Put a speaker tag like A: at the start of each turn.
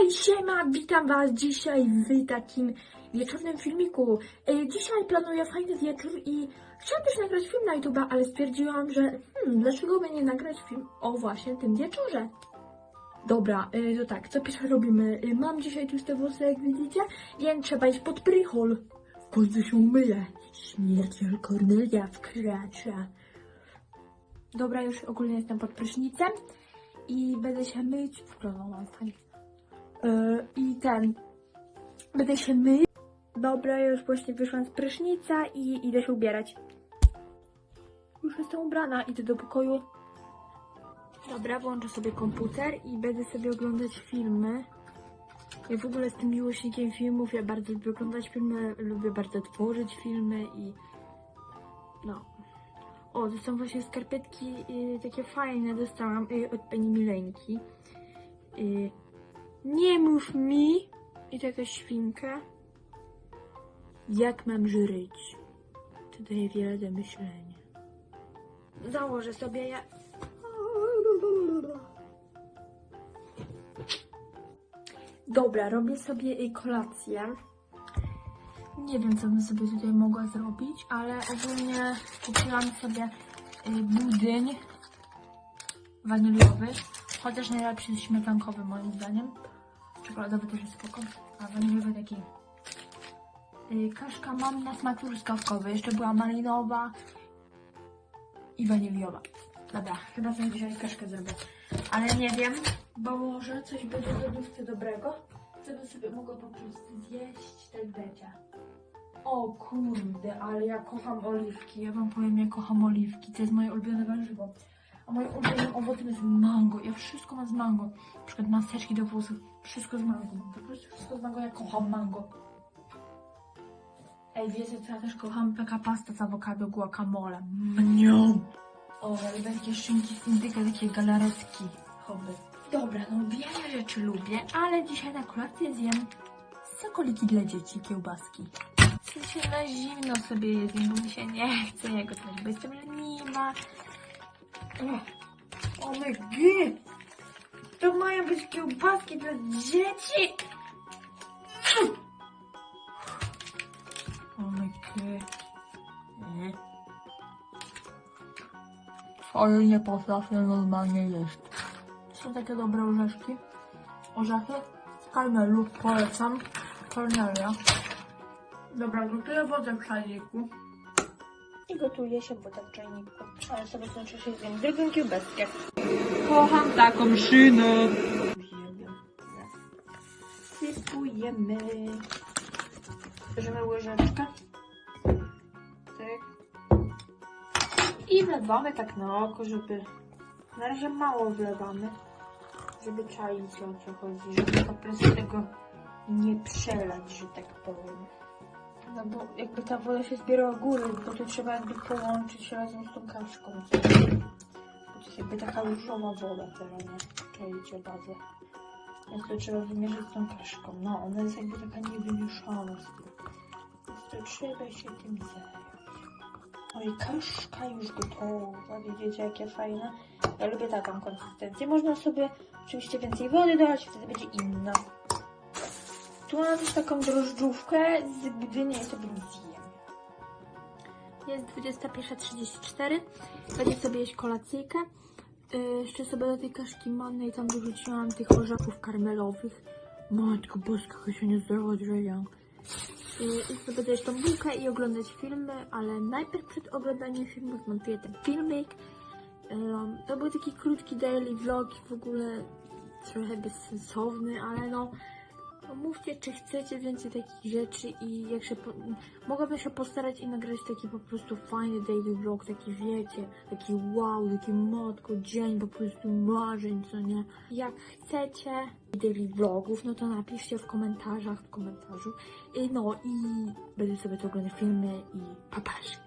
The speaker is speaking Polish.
A: Hej, siema, witam was dzisiaj w takim wieczornym filmiku. E, Dzisiaj planuję fajny wieczór i chciałam też nagrać film na YouTube, ale stwierdziłam, że hmm, dlaczego by nie nagrać film o właśnie tym wieczorze. Dobra, e, to tak, co pierwsze robimy? E, Mam dzisiaj tłuste włosy, jak widzicie, więc trzeba iść pod prychol. W końcu się umyję. Śmierciel Kornelia wkracza. Dobra, już ogólnie jestem pod prysznicem i będę się myć. Wygląda mam fajnie. Yy, I ten. Będę się myć. Dobra, już właśnie wyszłam z prysznica i idę się ubierać. Już jestem ubrana, idę do pokoju. Dobra, włączę sobie komputer i będę sobie oglądać filmy. Ja w ogóle jestem miłośnikiem filmów, ja bardzo lubię oglądać filmy, lubię bardzo tworzyć filmy i no. O, to są właśnie skarpetki y, takie fajne, dostałam y, od pani Mileńki. Y, nie mów mi, i to jakaś świnka, jak mam żyć. To daje wiele do myślenia. Założę sobie ja... Dobra, robię sobie kolację. Nie wiem, co bym sobie tutaj mogła zrobić, ale ogólnie kupiłam sobie y, budyń waniliowy, chociaż najlepszy jest śmietankowy moim zdaniem. Czekoladowy też jest spoko, a waniliowy taki. Y, Kaszka mam na smak truskawkowy, jeszcze była malinowa i waniliowa. Dobra, chyba sobie dzisiaj kaszkę zrobię. Ale nie wiem, bo może coś będzie w lodówce dobrego, co bym sobie mogła po prostu zjeść, tak będzie. O kurde, ale ja kocham oliwki. Ja wam powiem, ja kocham oliwki. To jest moje ulubione warzywo. A moim ulubionym owocem jest mango. Ja wszystko mam z mango. Na przykład maseczki do włosów. Wszystko z mango. Po prostu wszystko z mango. Ja kocham mango. Ej, wiecie co? Ja też kocham taka pasta z awokado guacamole. Mniam. O, ale takie szynki z indyka, takie galaretki. Hobby. Dobra, no wiele rzeczy lubię, ale dzisiaj na kolację zjem sokoliki dla dzieci, kiełbaski. W sensie na zimno sobie je zjem, bo mi się nie chce je gotować, bo jestem leniwa. O, my god! To mają być kiełbaski dla dzieci! My god. Nie. Twoje nie potrafię normalnie jeść. Są takie dobre orzeszki. Orzechy z karmelu, polecam. Kornelia. Dobra, gotuję wodę w czajniku. I gotuje się woda w czajniku. Ale sobie kończę się zjem drugą kiełbaskę. Kocham taką szynę. Sypujemy. Bierzemy łyżeczkę. Tak. I wlewamy tak na oko, żeby... Na razie mało wlewamy. Żeby czaić o co chodzi. Żeby po prostu tego nie przelać, że tak powiem. No bo jakby ta woda się zbiera góry, bo to trzeba jakby połączyć razem z tą kaszką. Bo to jest jakby taka różowa woda teraz, nie? Czajcie bazę. Więc to trzeba wymierzyć z tą kaszką. No, ona jest jakby taka niewymieszana z tym. Więc to trzeba się tym zająć. Oj, kaszka już gotowa. Widzicie, jakie fajne. Ja lubię taką konsystencję. Można sobie oczywiście więcej wody dodać, wtedy będzie inna. Tu mam też taką drożdżówkę z budynia i sobie zjem. Jest 21.34. Będzie sobie jeść kolacyjkę. Yy, jeszcze sobie do tej kaszki mannej tam dorzuciłam tych orzechów karmelowych. Matko boska, jaka się nie zdrowodzieja. Yy, I sobie będę jeść tą bułkę i oglądać filmy, ale najpierw przed oglądaniem filmów montuję ten filmik. Yy, to był taki krótki daily vlog, w ogóle trochę bezsensowny, ale no Mówcie, czy chcecie więcej takich rzeczy i jak się po... mogłabym się postarać i nagrać taki po prostu fajny daily vlog, taki wiecie, taki wow, taki matko, dzień po prostu marzeń, co nie? Jak chcecie daily vlogów, no to napiszcie w komentarzach, w komentarzu. No i będę sobie to oglądać filmy i papasz.